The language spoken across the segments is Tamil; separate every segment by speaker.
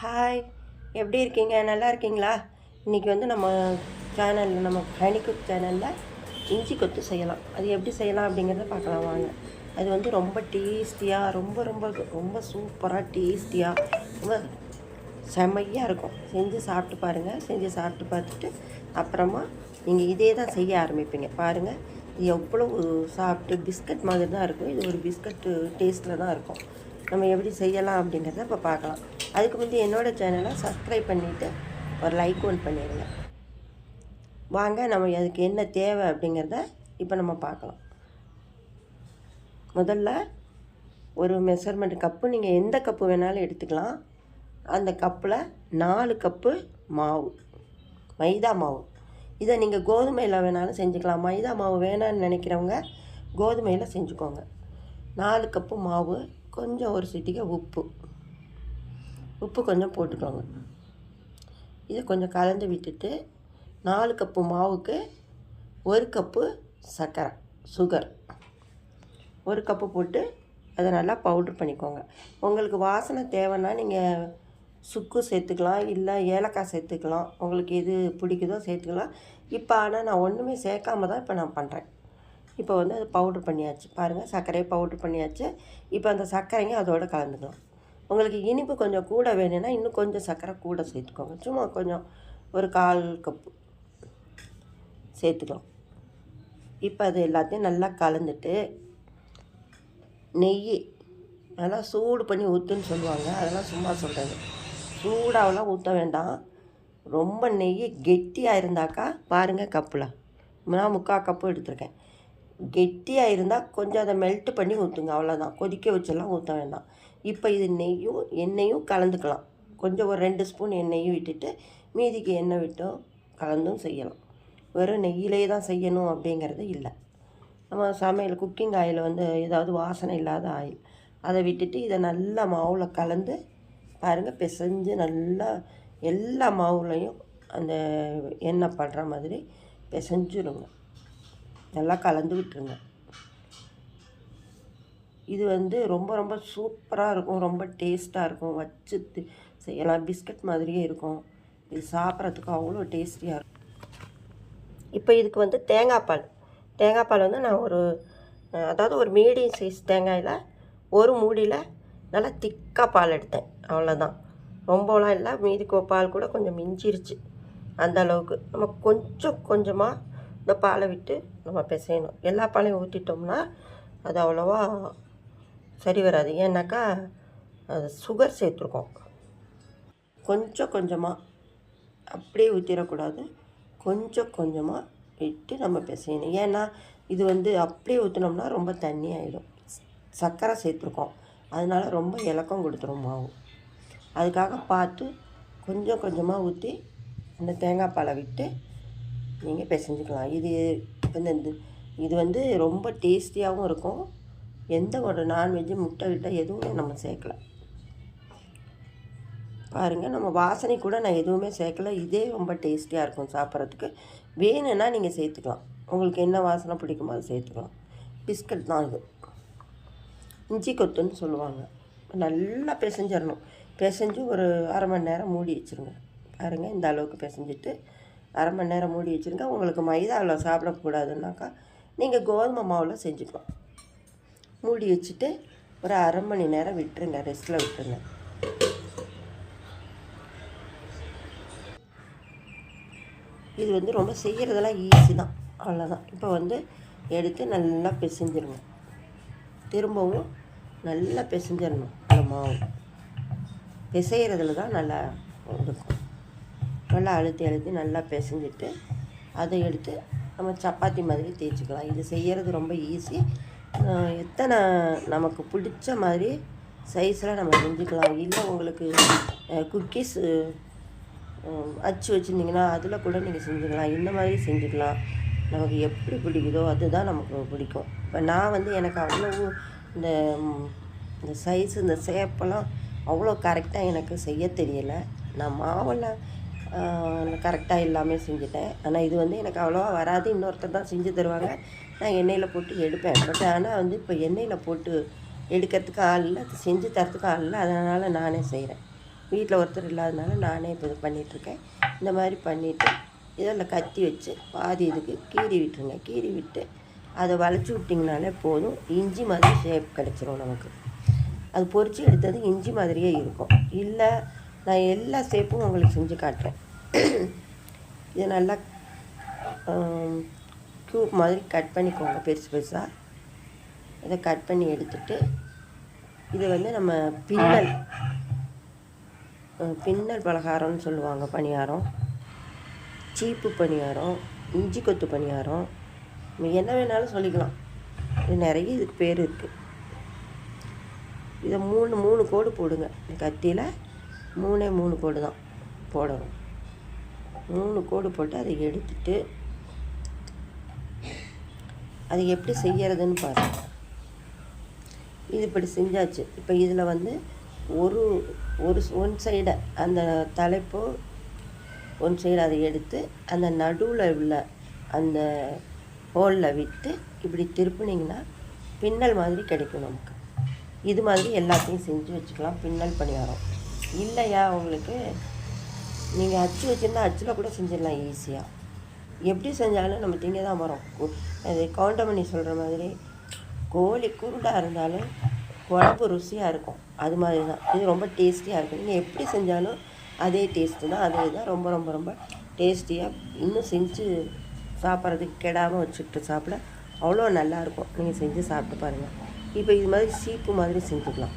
Speaker 1: ஹாய் எப்படி இருக்கீங்க? நல்லா இருக்கீங்களா? இன்றைக்கி வந்து நம்ம சேனலில் நம்ம ஹனிகுக் சேனலில் இஞ்சி கொத்து செய்யலாம். அது எப்படி செய்யலாம் அப்படிங்கிறத பார்க்கலாம் வாங்க. அது வந்து ரொம்ப டேஸ்டியாக ரொம்ப ரொம்ப ரொம்ப சூப்பராக டேஸ்டியாக ரொம்ப செம்மையாக இருக்கும். செஞ்சு சாப்பிட்டு பாருங்கள் செஞ்சு சாப்பிட்டு பார்த்துட்டு அப்புறமா நீங்கள் இதே தான் செய்ய ஆரம்பிப்பீங்க. பாருங்கள் இது எவ்வளோ சாப்பிட்டு பிஸ்கட் மாதிரி தான் இருக்கும். இது ஒரு பிஸ்கட்டு டேஸ்ட்டில் தான் இருக்கும். நம்ம எப்படி செய்யலாம் அப்படிங்கிறத இப்போ பார்க்கலாம். அதுக்கு முந்தைய என்னோடய சேனலை சப்ஸ்கிரைப் பண்ணிவிட்டு ஒரு லைக் ஒன் பண்ணிடுங்க வாங்க நம்ம அதுக்கு என்ன தேவை அப்படிங்கிறத இப்போ நம்ம பார்க்கலாம். முதல்ல ஒரு மெஷர்மெண்ட் கப்பு நீங்கள் எந்த கப்பு வேணாலும் எடுத்துக்கலாம். அந்த கப்பில் நாலு கப்பு மாவு மைதா மாவு. இதை நீங்கள் கோதுமையில் வேணாலும் செஞ்சுக்கலாம். மைதா மாவு வேணான்னு நினைக்கிறவங்க கோதுமையில் செஞ்சுக்கோங்க. நாலு கப்பு மாவு கொஞ்சம் ஒரு சிட்டிகை உப்பு. உப்பு கொஞ்சம் போட்டுக்கோங்க. இதை கொஞ்சம் கலந்து விட்டுட்டு நாலு கப்பு மாவுக்கு ஒரு கப்பு சர்க்கரை சுகர் ஒரு கப்பு போட்டு அதை நல்லா பவுட்ரு பண்ணிக்கோங்க. உங்களுக்கு வாசனை தேவைன்னா நீங்கள் சுக்கு சேர்த்துக்கலாம் இல்லை ஏலக்காய் சேர்த்துக்கலாம். உங்களுக்கு எது பிடிக்குதோ சேர்த்துக்கலாம். இப்போ ஆனால் நான் ஒன்றுமே சேர்க்காம தான் இப்போ நான் பண்ணுறேன் இப்போ வந்து அது பவுட்ரு பண்ணியாச்சு. பாருங்கள் சர்க்கரையை பவுட்ரு பண்ணியாச்சு. இப்போ அந்த சர்க்கரைங்க அதோடு கலந்துக்கலாம். உங்களுக்கு இனிப்பு கொஞ்சம் கூட வேணும்னா இன்னும் கொஞ்சம் சர்க்கரை கூட சேர்த்துக்கோங்க. சும்மா கொஞ்சம் ஒரு கால் கப்பு சேர்த்துக்கலாம். இப்போ அது எல்லாத்தையும் நல்லா கலந்துட்டு நெய் அதெல்லாம் சூடு பண்ணி ஊற்றுன்னு சொல்லுவாங்க. அதெல்லாம் சும்மா சொல்கிறது சூடாகலாம் ஊற்ற வேண்டாம். ரொம்ப நெய் கெட்டியாக இருந்தாக்கா பாருங்கள் கப்பில் நான் முக்கால் கப்பு எடுத்திருக்கேன். கெட்டியாக இருந்தால் கொஞ்சம் அதை மெல்ட் பண்ணி ஊற்றுங்க அவ்வளோதான் கொதிக்க வச்செல்லாம் ஊற்ற வேண்டாம். இப்போ இது நெய்யும் எண்ணெயும் கலந்துக்கலாம். கொஞ்சம் ஒரு ரெண்டு ஸ்பூன் எண்ணெயும் விட்டுட்டு மீதிக்கு எண்ணெய் விட்டும் கலந்தும் செய்யலாம். வெறும் நெய்யிலே தான் செய்யணும் அப்படிங்கிறது இல்லை. நம்ம சமையல் குக்கிங் ஆயில் வந்து ஏதாவது வாசனை இல்லாத ஆயில் அதை விட்டுட்டு இதை நல்லா மாவில் கலந்து பாருங்கள் பிசைஞ்சு நல்லா எல்லா மாவுலையும் அந்த எண்ணெய் படுற மாதிரி பிசைஞ்சிருங்க. நல்லா கலந்து விட்டுருங்க. இது வந்து ரொம்ப ரொம்ப சூப்பராக இருக்கும். ரொம்ப டேஸ்ட்டாக இருக்கும். வச்சு செய்யலாம் பிஸ்கட் மாதிரியே இருக்கும். இது சாப்பிட்றதுக்கு அவ்வளோ டேஸ்டியாக இருக்கும். இப்போ இதுக்கு வந்து தேங்காய் பால். தேங்காய் பால் வந்து நான் ஒரு அதாவது ஒரு மீடியம் சைஸ் தேங்காயில் ஒரு மூடியில் நல்லா திக்காக பால் எடுத்தேன். அவ்வளோதான். ரொம்பலாம் இல்லை. மீதி பால் கூட கொஞ்சம் மிஞ்சிருச்சு. அந்த அளவுக்கு. நம்ம கொஞ்சம் கொஞ்சமாக இந்த பாலை விட்டு நம்ம பிசையணும். எல்லா பாலையும் ஊற்றிட்டோம்னா அது அவ்வளோவா சரி வராது. ஏன்னாக்கா அது சுகர் சேர்த்துருக்கோம். கொஞ்சம் கொஞ்சமாக அப்படியே ஊற்றிடக்கூடாது கொஞ்சம் கொஞ்சமாக விட்டு நம்ம பிசையணும். ஏன்னா இது வந்து அப்படியே ஊற்றினோம்னா ரொம்ப தண்ணி ஆகிடும் சர்க்கரை சேர்த்துருக்கோம். அதனால ரொம்ப இலக்கம் கொடுத்துரும் மாவு. அதுக்காக பார்த்து கொஞ்சம் கொஞ்சமாக ஊற்றி அந்த தேங்காய் பாலை விட்டு நீங்கள் பிசைஞ்சுக்கலாம் இது வந்து இந்த- இது வந்து ரொம்ப டேஸ்டியாகவும் இருக்கும். எந்த ஒரு நான்வெஜ்ஜு முட்டை கிட்ட எதுவுமே நம்ம சேர்க்கல. பாருங்கள் நம்ம வாசனை கூட நான் எதுவுமே சேர்க்கல. இதே ரொம்ப டேஸ்டியாக இருக்கும் சாப்பிட்றதுக்கு. வேணும்னா நீங்கள் சேர்த்துக்கலாம். உங்களுக்கு என்ன வாசனை பிடிக்குமோ அதை சேர்த்துக்கலாம். பிஸ்கட் தான் இது. இஞ்சி கொத்துன்னு சொல்லுவாங்க. நல்லா பிசைஞ்சிடணும். பிசைஞ்சு ஒரு அரை மணி நேரம் மூடி வச்சுருங்க. பாருங்கள் இந்த அளவுக்கு பிசைஞ்சிட்டு அரை மணி நேரம் மூடி வச்சுருங்க. உங்களுக்கு மைதாவில் சாப்பிடக்கூடாதுன்னாக்கா நீங்கள் கோதுமை மாவில் செஞ்சுக்கலாம். மூடி வச்சுட்டு ஒரு அரை மணி நேரம் விட்டுருங்க. ரெஸ்ட்டில் விட்டுருங்க. இது வந்து ரொம்ப செய்கிறதெல்லாம் ஈஸி தான். அவ்வளோதான் இப்போ வந்து எடுத்து நல்லா பிசைஞ்சிருங்க. திரும்பவும் நல்லா பிசைஞ்சிடணும் அந்த மாவு. பிசைகிறதுல தான் நல்லா இருக்கும். நல்லா அழுத்தி அழுத்தி நல்லா பிசைஞ்சிட்டு அதை எடுத்து நம்ம சப்பாத்தி மாதிரி தேய்ச்சிக்கலாம். இது செய்கிறது ரொம்ப ஈஸி எத்தனை நமக்கு பிடிச்ச மாதிரி சைஸில் நம்ம செஞ்சுக்கலாம். இல்லை உங்களுக்கு குக்கீஸ் அச்சு வச்சுருந்தீங்கன்னா அதில் கூட நீங்கள் செஞ்சுக்கலாம். இந்த மாதிரி செஞ்சுக்கலாம். நமக்கு எப்படி பிடிக்குதோ அதுதான் நமக்கு பிடிக்கும். இப்போ நான் வந்து எனக்கு அவ்வளோ இந்த இந்த சைஸ் இந்த சேப்பெல்லாம் அவ்வளோ கரெக்டாக எனக்கு செய்ய தெரியலை. நான் மாவெல்லாம் கரெக்டாக எல்லாமே செஞ்சுட்டேன். ஆனால் இது வந்து எனக்கு அவ்வளோவா வராது. இன்னொருத்தர் தான் செஞ்சு தருவாங்க. நான் எண்ணெயில் போட்டு எடுப்பேன். பட் ஆனால் வந்து இப்போ எண்ணெயில் போட்டு எடுக்கிறதுக்கு ஆள் இல்லை. அது செஞ்சு தரத்துக்கு ஆள் இல்லை. அதனால் நானே செய்கிறேன் வீட்டில் ஒருத்தர் இல்லாதனால நானே இப்போ இது பண்ணிகிட்ருக்கேன் இந்த மாதிரி பண்ணிவிட்டு இதில் கத்தி வச்சு பாதி இதுக்கு கீறி விட்டுருங்க. கீறி விட்டு அதை வளைச்சி விட்டிங்கனாலே போதும். இஞ்சி மாதிரி ஷேப் கிடச்சிரும் நமக்கு. அது பொறிச்சு எடுத்தது இஞ்சி மாதிரியே இருக்கும். இல்லை நான் எல்லா ஷேப்பும் உங்களுக்கு செஞ்சு காட்டுறேன். இதை நல்லா க்யூப் மாதிரி கட் பண்ணிக்கோங்க பெருசு பெருசாக இதை கட் பண்ணி எடுத்துட்டு இது வந்து நம்ம பின்னல் பின்னல் பலகாரம்னு சொல்லுவாங்க பணியாரம். சீப்பு பணியாரம் இஞ்சி கொத்து பணியாரம். என்ன வேணாலும் சொல்லிக்கலாம். இது நிறைய இதுக்கு பேர் இருக்குது இதை மூணு மூணு கோடு போடுங்க. இந்த கத்தியில் மூணே மூணு கோடு தான் போடணும். மூணு கோடு போட்டு அதை எடுத்துட்டு அது எப்படி செய்யறதுன்னு பாருங்கள் இது இப்படி செஞ்சாச்சு. இப்போ இதில் வந்து ஒரு ஒரு ஒன் சைடை அந்த தலைப்போ ஒன் சைடு அதை எடுத்து அந்த நடுவில் உள்ள அந்த ஹோலில் விட்டு இப்படி திருப்பினீங்கன்னா பின்னல் மாதிரி கிடைக்கும் நமக்கு. இது மாதிரி எல்லாத்தையும் செஞ்சு வச்சுக்கலாம். பின்னல் பணியாரம். இல்லையா உங்களுக்கு? நீங்கள் அச்சு வச்சுருந்தா அச்சில் கூட செஞ்சிடலாம் ஈஸியாக எப்படி செஞ்சாலும் நம்ம திங்க தான் வரோம் அது கவுண்டமணி சொல்கிற மாதிரி கோழி குருடாக இருந்தாலும் குழம்பு ருசியாக இருக்கும். அது மாதிரி தான். இது ரொம்ப டேஸ்டியாக இருக்கும். நீங்கள் எப்படி செஞ்சாலும் அதே டேஸ்ட்டு தான். அதே தான் ரொம்ப ரொம்ப ரொம்ப டேஸ்டியாக இன்னும் செஞ்சு சாப்பிட்றதுக்கு கெடாமல் வச்சுட்டு சாப்பிட அவ்வளோ நல்லாயிருக்கும் நீங்கள் செஞ்சு சாப்பிட்டு பாருங்கள் இப்போ இது மாதிரி சீப்பு மாதிரி செஞ்சுக்கலாம்.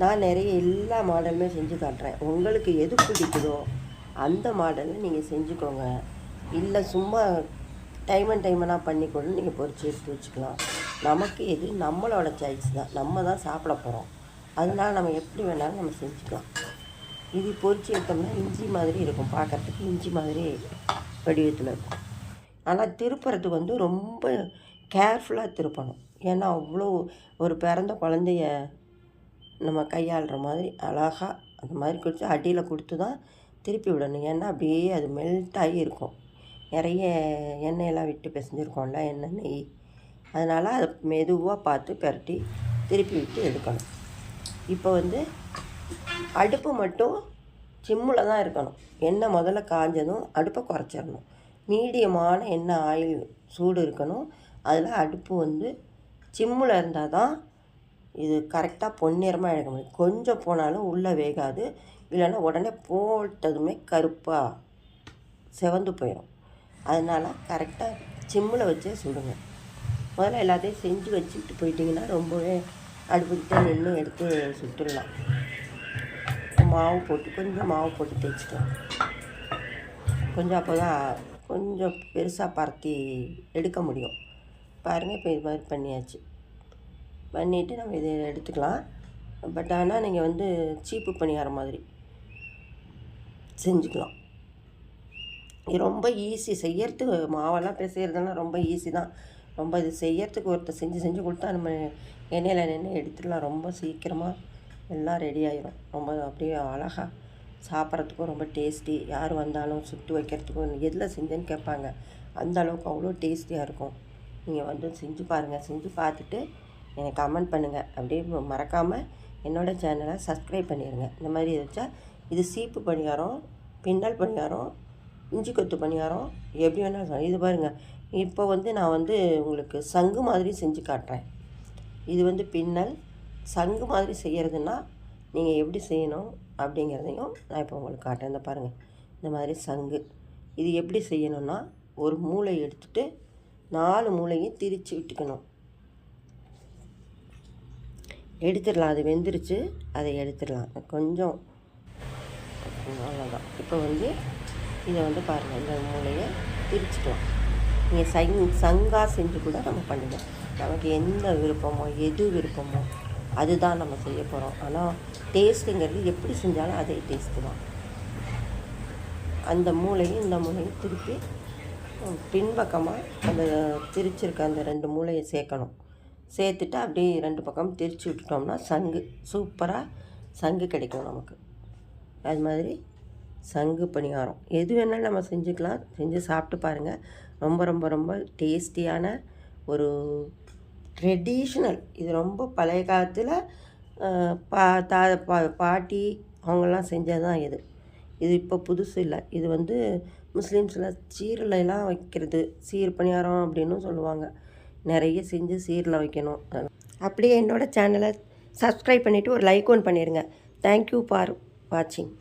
Speaker 1: நான் நிறைய எல்லா மாடலுமே செஞ்சு காட்டுறேன். உங்களுக்கு எது பிடிக்குதோ அந்த மாடலில் நீங்கள் செஞ்சுக்கோங்க. இல்லை சும்மா டைம் அண்ட் டைமனாக பண்ணி கூட நீங்கள் பொறிச்சு எடுத்து வச்சுக்கலாம். நமக்கு எது நம்மளோட சாய்ஸ் தான். நம்ம தான் சாப்பிட போகிறோம் அதனால் நம்ம எப்படி வேணாலும் நம்ம செஞ்சுக்கலாம். இது பொறிச்சு எடுத்தோம்னா இஞ்சி மாதிரி இருக்கும். பார்க்கறதுக்கு இஞ்சி மாதிரி வடிவத்தில் இருக்கும். ஆனால் திருப்புறதுக்கு வந்து ரொம்ப கேர்ஃபுல்லாக திருப்பணும். ஏன்னா அவ்வளோ ஒரு பிறந்த குழந்தைய நம்ம கையாளுற மாதிரி அழகாக அந்த மாதிரி கொடுத்து அடியில் கொடுத்து தான் திருப்பி விடணும். ஏன்னா அப்படியே அது மெல்ட் ஆகி இருக்கும். நிறைய எண்ணெயெல்லாம் விட்டு பிசைஞ்சிருக்கோம்ல எண்ணெய் நெய். அதனால் அதை மெதுவாக பார்த்து பெரட்டி திருப்பி விட்டு எடுக்கணும். இப்போ வந்து அடுப்பு மட்டும் சிம்மில் தான் இருக்கணும். எண்ணெய் முதல்ல காஞ்சதும் அடுப்பை குறைச்சிடணும். மீடியமான எண்ணெய் ஆயில் சூடு இருக்கணும். அதில் அடுப்பு வந்து சிம்மில் இருந்தால் தான் இது கரெக்டாக பொன்னிறமாக எடுக்க முடியும். கொஞ்சம் போனாலும் உள்ளே வேகாது. இல்லைன்னா உடனே போட்டதுமே கருப்பாக செவந்து போயிடும் அதனால் கரெக்டாக சிம்மில் வச்சே சுடுங்க. முதல்ல எல்லாத்தையும் செஞ்சு வச்சுட்டு போயிட்டிங்கன்னா ரொம்பவே அடுப்புக்கிட்ட நின்று எடுத்து சுட்டுடலாம். மாவு போட்டு கொஞ்சம் மாவு போட்டு தேய்ச்சிக்கலாம். கொஞ்சம் அப்போ தான் கொஞ்சம் பெருசாக பரத்தி எடுக்க முடியும். பாருங்கள் இப்போ இது மாதிரி பண்ணியாச்சு. பண்ணிவிட்டு நம்ம இதை எடுத்துக்கலாம். பட் ஆனால் நீங்கள் வந்து சீப்பு பணியார மாதிரி செஞ்சுக்கலாம். இது ரொம்ப ஈஸி. செய்யறதுக்கு மாவெல்லாம் பிசைகிறதெல்லாம் ரொம்ப ஈஸி தான். ரொம்ப இது செய்யறதுக்கு ஒருத்தர் செஞ்சு செஞ்சு கொடுத்தா நம்ம எண்ணெயில் நின்று எடுத்துடலாம். ரொம்ப சீக்கிரமாக எல்லாம் ரெடி ஆயிரும். ரொம்ப அப்படியே அழகாக சாப்பிட்றதுக்கும் ரொம்ப டேஸ்டி யார் வந்தாலும் சுட்டு வைக்கிறதுக்கும் எதில் செஞ்சேன்னு கேட்பாங்க. அந்த அளவுக்கு அவ்வளோ டேஸ்டியாக இருக்கும். நீங்கள் வந்து செஞ்சு பாருங்கள் செஞ்சு பார்த்துட்டு எனக்கு கமெண்ட் பண்ணுங்கள் அப்படியே மறக்காமல் என்னோடய சேனலை சப்ஸ்கிரைப் பண்ணிடுங்க இந்த மாதிரி வச்சா இது சீப்பு பணியாரம் பின்னல் பணியாரம் இஞ்சி கொத்து பணியாரம் எப்படி வேணாலும் இது பாருங்கள் இப்போ வந்து நான் வந்து உங்களுக்கு சங்கு மாதிரி செஞ்சு காட்டுறேன். இது வந்து பின்னல் சங்கு மாதிரி செய்கிறதுனா நீங்கள் எப்படி செய்யணும் அப்படிங்கிறதையும் நான் இப்போ உங்களுக்கு காட்டுறேன். இந்த பாருங்கள் இந்த மாதிரி சங்கு. இது எப்படி செய்யணும்னா ஒரு மூளை எடுத்துகிட்டு நாலு மூளையும் திரிச்சு விட்டுக்கணும். எடுத்துடலாம். அது வெந்துருச்சு அதை எடுத்துடலாம். கொஞ்சம். அவ்வளோதான் இப்போ வந்து இதை வந்து பாருங்கள் இந்த மூளையை திரிச்சுக்கலாம் நீங்கள் சங் சங்கா செஞ்சு கூட நம்ம பண்ணுவோம் நமக்கு எந்த விருப்பமோ எது விருப்பமோ அதுதான் நம்ம செய்ய போகிறோம் ஆனால் டேஸ்ட்டுங்கிறது எப்படி செஞ்சாலும் அதே டேஸ்ட்டு தான். அந்த மூளையும் இந்த மூளையும் திருப்பி பின்பக்கமாக அந்த திரிச்சிருக்க அந்த ரெண்டு மூளையை சேர்க்கணும். சேர்த்துட்டு அப்படியே ரெண்டு பக்கம் திரிச்சு விட்டுட்டோம்னா சங்கு. சூப்பராக சங்கு கிடைக்கும் நமக்கு. அது மாதிரி சங்கு பணியாரம். எது வேணாலும் நம்ம செஞ்சுக்கலாம். செஞ்சு சாப்பிட்டு பாருங்கள் ரொம்ப ரொம்ப ரொம்ப டேஸ்டியான ஒரு ட்ரெடிஷ்னல். இது ரொம்ப பழைய காலத்தில் பா தா பா பாட்டி அவங்கெல்லாம் செஞ்சது தான் இது. இது இப்போ புதுசு இல்லை. இது வந்து முஸ்லீம்ஸில் சீரலையெல்லாம் வைக்கிறது. சீர் பணியாரம் அப்படின்னு சொல்லுவாங்க. நிறைய செஞ்சு சீரில் வைக்கணும். அப்படியே என்னோடய சேனலை சப்ஸ்கிரைப் பண்ணிவிட்டு ஒரு லைக் ஒன் பண்ணிடுங்க தேங்க்யூ ஃபார் வாட்சிங்